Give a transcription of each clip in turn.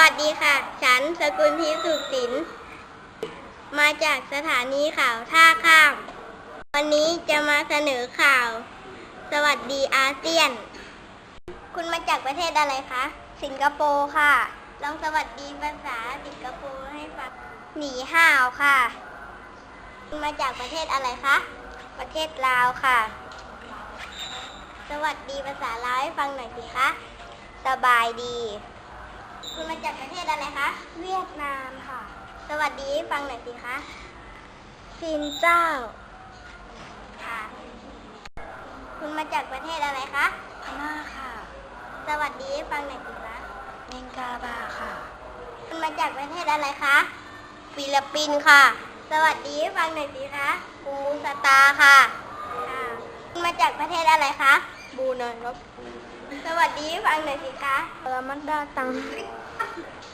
วัสดีค่ะ ฉันสกุลทิสุขสิน มาจากสถานีข่าวท่าข้าม วันนี้จะมาเสนอข่าว สวัสดีอาเซียน คุณมาจากประเทศอะไรคะ สิงคโปร์ค่ะ ลองสวัสดีภาษาสิงคโปร์ให้ฟัง หนีห่าวค่ะ คุณมาจากประเทศอะไรคะ ประเทศลาวค่ะ สวัสดีภาษาลาวให้ฟังหน่อยสิคะ สบายดี เวียดนามค่ะ สวัสดีให้ฟังหน่อยสิคะซินเจ้า ค่ะ คุณมาจากประเทศอะไรคะพม่าค่ะ สวัสดีให้ฟังหน่อยสิคะเมงกาบาค่ะ คุณมาจากประเทศอะไรคะ ฟิลิปปินส์ค่ะ สวัสดีให้ฟังหน่อยสิคะกูสตาร์ค่ะค่ะ คุณมาจากประเทศอะไรคะ บูนอยครับ สวัสดีให้ฟังหน่อยสิคะเออมันดาตัง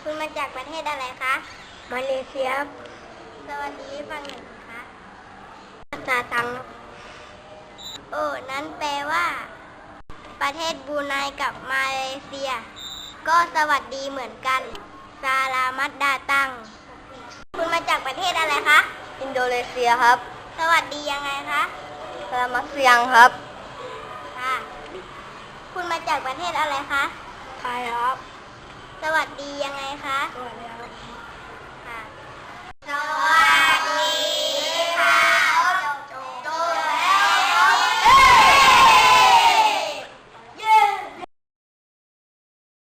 คุณมาจากประเทศอะไรคะ มาเลเซียสวัสดีให้ฟังหน่อยสิคะภาษาตังครับโอ้นั้นแปลว่า ประเทศบรูไนกับมาเลเซีย ก็สวัสดีเหมือนกันซาลามัดดาตัง คุณมาจากประเทศอะไรคะ อินโดนีเซียครับ สวัสดียังไงคะสลามัสเซียงครับ ค่ะ คุณมาจากประเทศอะไรคะไทยครับ สวัสดียังไงคะ สวัสดี